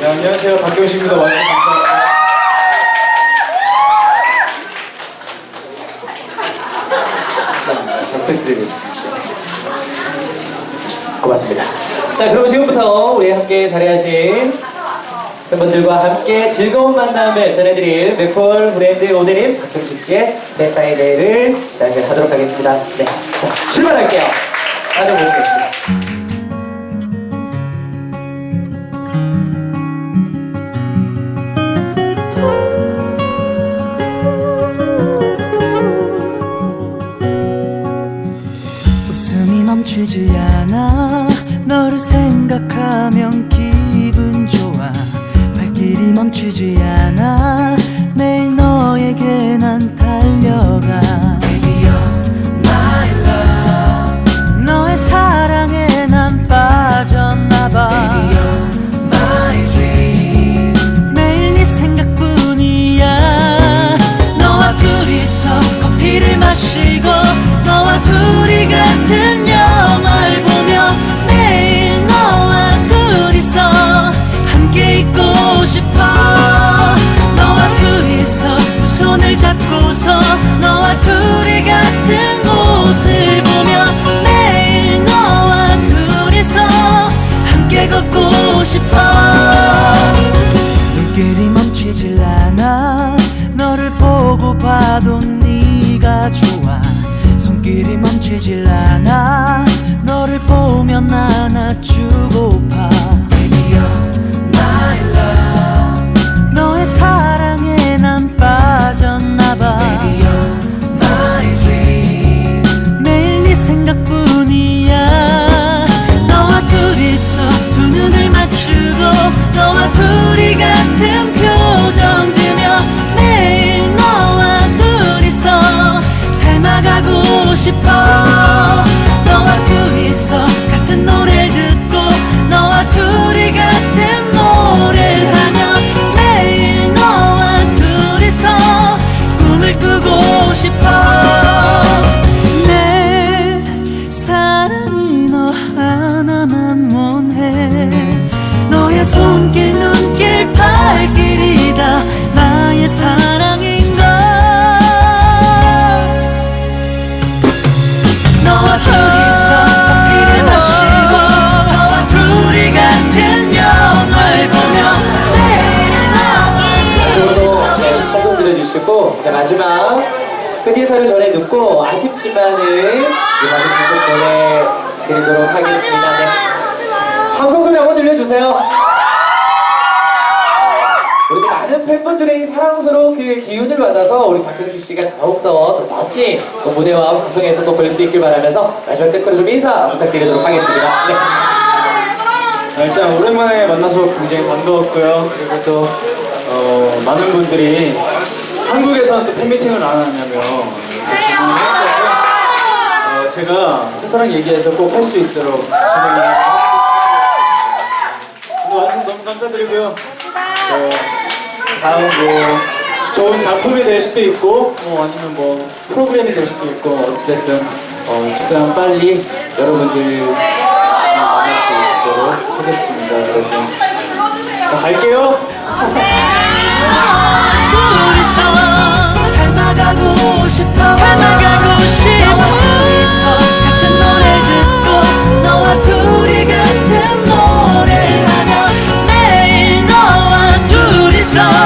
네, 안녕하세요. 박경식입니다. 와주셔서 감사합니다. 잘 부탁드리겠습니다. 고맙습니다. 자, 그럼 지금부터 우리 함께 자리하신 팬분들과 함께 즐거운 만남을 전해드릴 맥콜 브랜드 오데님 박형식 씨의 팬사인회를 시작을 하도록 하겠습니다. 네, 자, 출발할게요. 다들 모시겠습니다. 봐도 네가 좋아. 손길이 멈추질 않아. 너를 보면 안아주 싶어. 너와 둘이서 같은 노래를 듣고 너와 둘이 같은 노래를 하며 매일 너와 둘이서 꿈을 꾸고 싶어. 내 사랑이 너 하나만 원해. 너의 손길 눈길 발길이다 나의 사랑인 마지막 끝 인사를 전해 듣고 아쉽지만은 이 방송 계속 보내드리도록 하겠습니다. 네. 함성 소리 한번 들려주세요. 우리 많은 팬분들의 사랑스러운 그 기운을 받아서 우리 박현식 씨가 더욱더 더 멋진 또 무대와 방송에서 또 볼 수 있길 바라면서 마지막 끝으로 좀 인사 부탁드리도록 하겠습니다. 네. 자, 일단 오랜만에 만나서 굉장히 반가웠고요. 그리고 또 어, 많은 분들이 한국에서는 또 팬미팅을 안 하냐며 어, 제가 회사랑 얘기해서 꼭 할 수 있도록 진행을 오늘 와주셔서 너무 감사드리고요. 어, 다음 뭐 좋은 작품이 될 수도 있고 뭐 아니면 뭐 프로그램이 될 수도 있고 어찌됐든 어, 최대한 빨리 여러분들 같